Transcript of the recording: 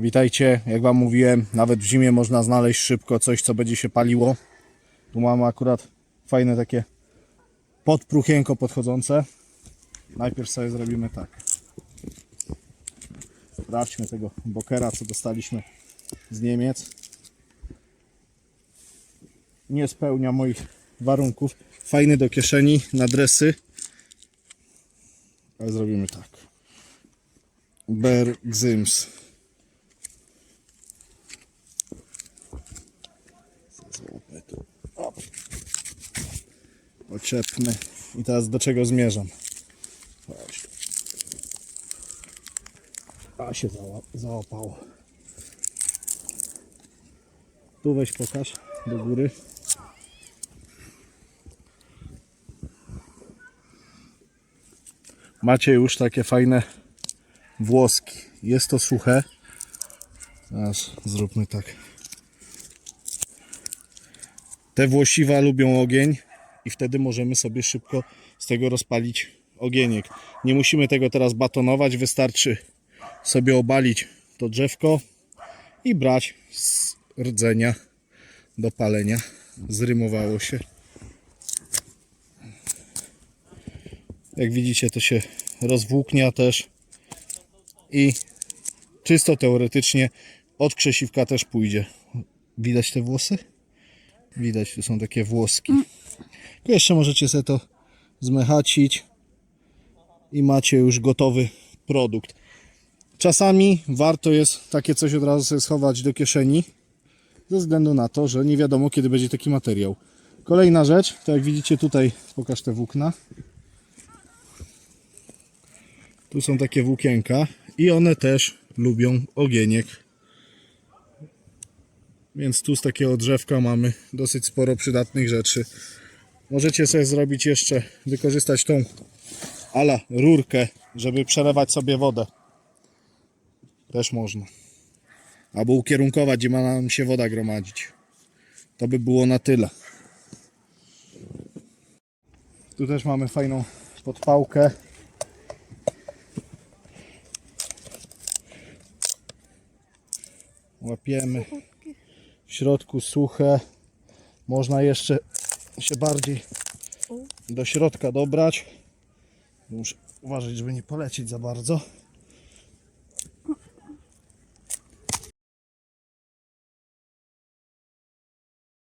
Witajcie, jak Wam mówiłem, nawet w zimie można znaleźć szybko coś, co będzie się paliło. Tu mamy akurat fajne takie podpruchienko podchodzące. Najpierw sobie zrobimy tak. Sprawdźmy tego bokera, co dostaliśmy z Niemiec. Nie spełnia moich warunków. Fajny do kieszeni, na dresy. Ale zrobimy tak. Ber Oczepmy. I teraz do czego zmierzam? A się zała- załapało. Tu weź pokaż do góry. Macie już takie fajne włoski. Jest to suche. Teraz zróbmy tak. Te włosiwa lubią ogień i wtedy możemy sobie szybko z tego rozpalić ogieniek. Nie musimy tego teraz batonować, wystarczy sobie obalić to drzewko i brać z rdzenia do palenia. Zrymowało się. Jak widzicie, to się rozwłóknia też i czysto teoretycznie od krzesiwka też pójdzie. Widać te włosy? Widać, tu są takie włoski. Jeszcze możecie sobie to zmechacić i macie już gotowy produkt. Czasami warto jest takie coś od razu sobie schować do kieszeni, ze względu na to, że nie wiadomo kiedy będzie taki materiał. Kolejna rzecz, to jak widzicie tutaj, pokaż te włókna. Tu są takie włókienka i one też lubią ogieniek. Więc tu z takiego drzewka mamy dosyć sporo przydatnych rzeczy. Możecie sobie zrobić jeszcze, wykorzystać tą ala rurkę, żeby przelewać sobie wodę. Też można. Albo ukierunkować, gdzie ma nam się woda gromadzić. To by było na tyle. Tu też mamy fajną podpałkę. Łapiemy. W środku suche. Można jeszcze się bardziej do środka dobrać. Muszę uważać, żeby nie polecieć za bardzo.